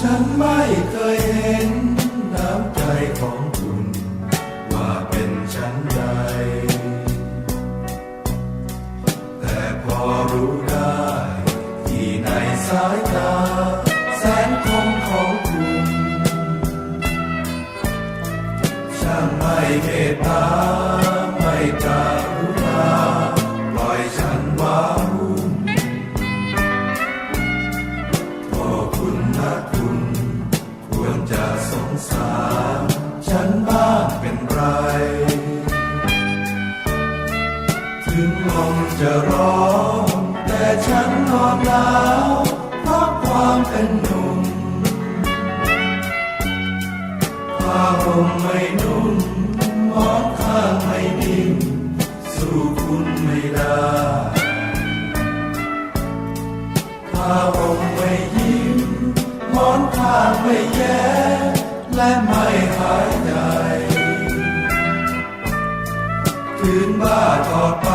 ฉันไม่เคยเห็นน้ำใจของคุณ ว่าเป็นฉันใด แต่พอรู้ได้ ที่ในสายตา แสนคมของคุณช่างไม่เมตตา จะร้อนแต่ฉันนอนหนาวเพราะความเป็นหนุ่มผ้าห่มไม่นุ่มมอนข้างไม่นิ่มสู้คุณไม่ได้ผ้าห่มไม่ยิ้มมอนข้างไม่แย้และไม่หายใจคืนบ้ากอดไป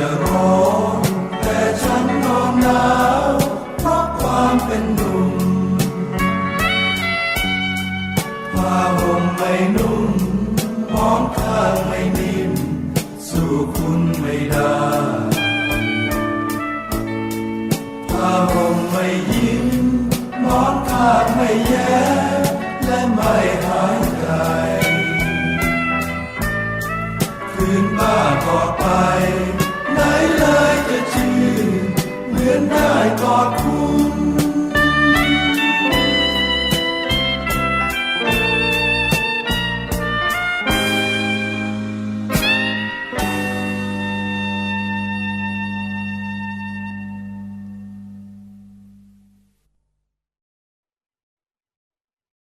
จะร้อนแต่ฉันนอนหนาวเพราะความเป็นหนุ่มผ้าห่มไม่นุ่มมอนข้างไม่นิ่มสู้คุณไม่ได้ผ้าห่มไม่ยิ้มมอนข้างไม่แย้